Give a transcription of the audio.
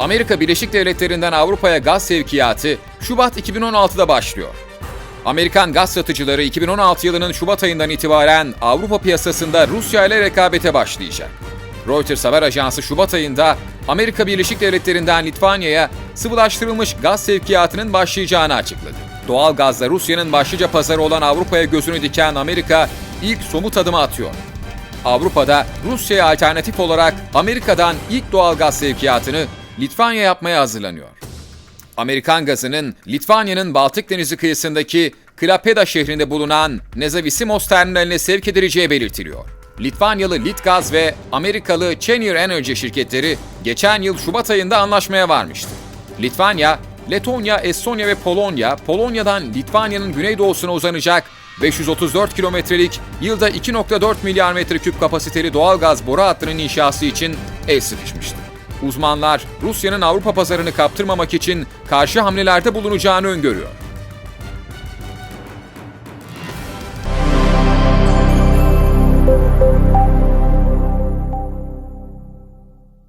Amerika Birleşik Devletleri'nden Avrupa'ya gaz sevkiyatı Şubat 2016'da başlıyor. Amerikan gaz satıcıları 2016 yılının Şubat ayından itibaren Avrupa piyasasında Rusya ile rekabete başlayacak. Reuters haber ajansı Şubat ayında Amerika Birleşik Devletleri'nden Litvanya'ya sıvılaştırılmış gaz sevkiyatının başlayacağını açıkladı. Doğal gazla Rusya'nın başlıca pazarı olan Avrupa'ya gözünü diken Amerika ilk somut adımı atıyor. Avrupa'da Rusya'ya alternatif olarak Amerika'dan ilk doğal gaz sevkiyatını Litvanya yapmaya hazırlanıyor. Amerikan gazının Litvanya'nın Baltık Denizi kıyısındaki Klaipeda şehrinde bulunan Nezavisimos terminaline sevk edileceği belirtiliyor. Litvanyalı Litgaz ve Amerikalı Cheniere Energy şirketleri geçen yıl Şubat ayında anlaşmaya varmıştı. Litvanya, Letonya, Estonya ve Polonya, Polonya'dan Litvanya'nın güneydoğusuna uzanacak 534 kilometrelik yılda 2.4 milyar metreküp kapasiteli doğal gaz boru hattının inşası için el sıkışmıştı. Uzmanlar Rusya'nın Avrupa pazarını kaptırmamak için karşı hamlelerde bulunacağını öngörüyor.